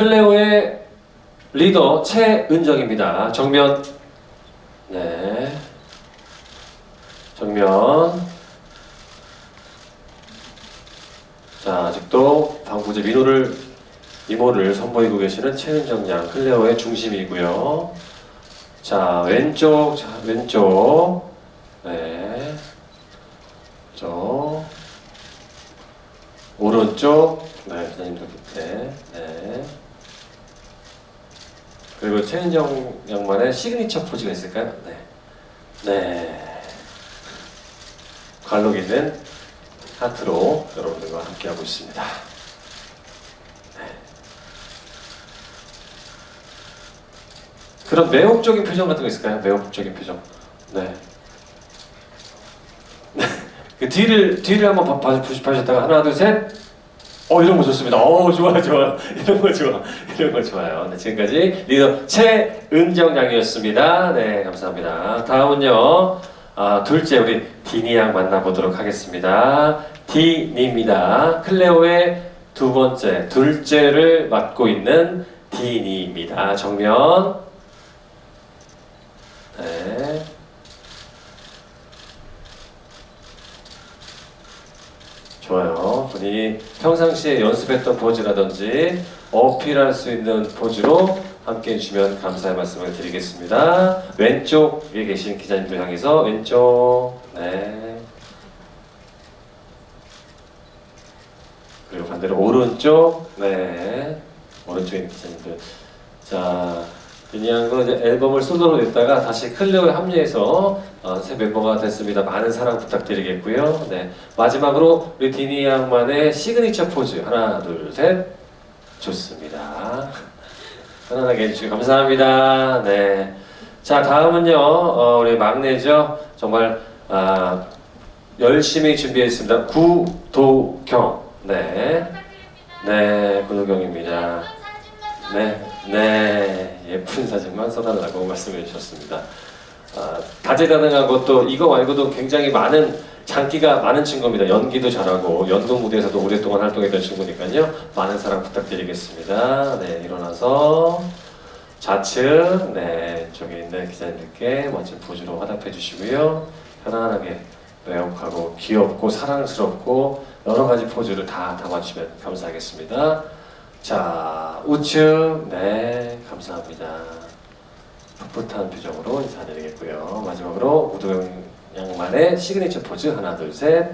클레오의 리더 최은정입니다. 정면. 네. 정면. 자, 아직도 방부제 민호를 이모를 선보이고 계시는 최은정 양 클레오의 중심이고요. 자, 왼쪽, 자, 왼쪽. 네. 쪽. 오른쪽. 네, 기자님도 밑에. 네. 그리고 최은정 양만의 시그니처 포즈가 있을까요? 네. 네. 관록 있는 하트로 여러분들과 함께하고 있습니다. 네. 그런 매혹적인 표정 같은 거 있을까요? 매혹적인 표정. 네. 그 뒤를 뒤를 한번 봐, 봐, 보셨다가 하나 둘 셋. 어 이런 거 좋습니다. 어 좋아 좋아 이런 거 좋아 이런 거 좋아요. 네, 지금까지 리더 최은정 양이었습니다. 네 감사합니다. 다음은요 아, 둘째 우리 디니 양 만나보도록 하겠습니다. 디니입니다. 클레오의 두 번째 둘째를 맡고 있는 디니입니다. 정면 네. 좋아요. 본인이 평상시에 연습했던 포즈라든지 어필할 수 있는 포즈로 함께 해주시면 감사의 말씀을 드리겠습니다. 왼쪽에 계신 기자님들 향해서 왼쪽, 네. 그리고 반대로 오른쪽, 네. 오른쪽에 있는 기자님들. 자, 디니양도 이제 앨범을 솔로로 냈다가 다시 클레오에 합류해서 어, 새 멤버가 됐습니다. 많은 사랑 부탁드리겠고요. 네. 마지막으로 우리 디니 양만의 시그니처 포즈 하나 둘 셋 좋습니다. 편안하게 해주시고 감사합니다. 네. 자 다음은요 어, 우리 막내죠 정말 아, 열심히 준비했습니다. 구도경 네. 네 구도경입니다. 네, 네 예쁜 사진만 써달라고 말씀해 주셨습니다. 아, 다재다능한 것도 이거 말고도 굉장히 많은 장기가 많은 친구입니다. 연기도 잘하고 연극 무대에서도 오랫동안 활동했던 친구니까요. 많은 사랑 부탁드리겠습니다. 네, 일어나서 좌측, 네, 저기 있는 기자님들께 멋진 포즈로 화답해 주시고요. 편안하게 매혹하고 귀엽고 사랑스럽고 여러 가지 포즈를 다 담아주시면 감사하겠습니다. 자, 우측, 네, 감사합니다. 풋풋한 표정으로 인사드리겠고요. 마지막으로 우도영 양만의 시그니처 포즈 하나 둘 셋.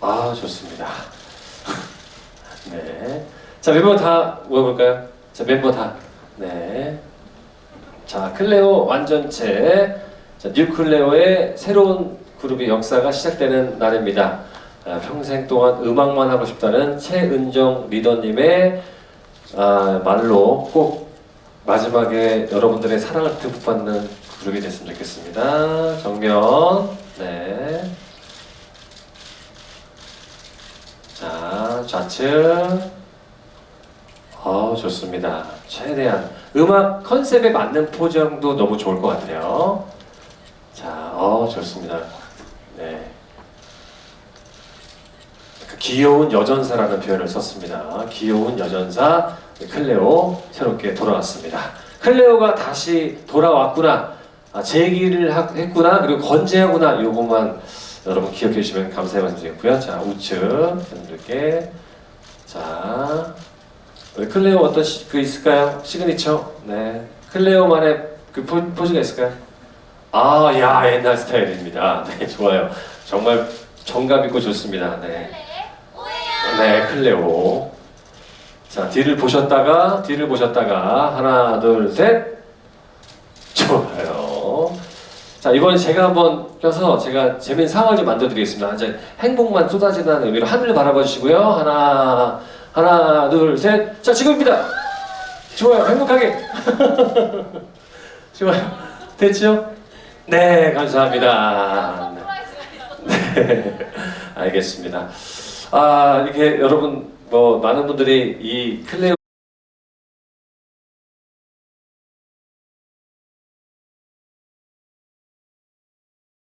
아 좋습니다. 네. 자 멤버 다 모여볼까요? 자 멤버 다. 네. 자 클레오 완전체. 자 뉴클레오의 새로운 그룹의 역사가 시작되는 날입니다. 아, 평생 동안 음악만 하고 싶다는 최은정 리더님의 아, 말로 꼭 마지막에 여러분들의 사랑을 듬뿍 받는 그룹이 됐으면 좋겠습니다. 정면, 네. 자, 좌측. 어, 좋습니다. 최대한 음악 컨셉에 맞는 포장도 너무 좋을 것 같아요. 자, 어, 좋습니다. 네. 그 귀여운 여전사라는 표현을 썼습니다. 귀여운 여전사 클레오 새롭게 돌아왔습니다. 클레오가 다시 돌아왔구나, 아, 재기를 하- 했구나, 그리고 건재하구나. 요것만 여러분 기억해 주시면 감사의 말씀드리겠고요. 자 우측 분들께 자 클레오 어떤 시, 그 있을까요? 시그니처 네 클레오만의 그 포, 포즈가 있을까요? 아야 옛날 스타일입니다. 네 좋아요. 정말 정감 있고 좋습니다. 네. 네, 클레오. 자, 뒤를 보셨다가, 뒤를 보셨다가, 하나, 둘, 셋. 좋아요. 자, 이번에 제가 한번 껴서 제가 재밌는 상황을 좀 만들어 드리겠습니다. 이제 행복만 쏟아지는 의미로 하늘을 바라봐 주시고요. 하나, 하나, 둘, 셋. 자, 지금입니다. 좋아요. 행복하게. 좋아요. 됐죠? 네, 감사합니다. 네, 알겠습니다. 아 이렇게 여러분 뭐 많은 분들이 이 클레오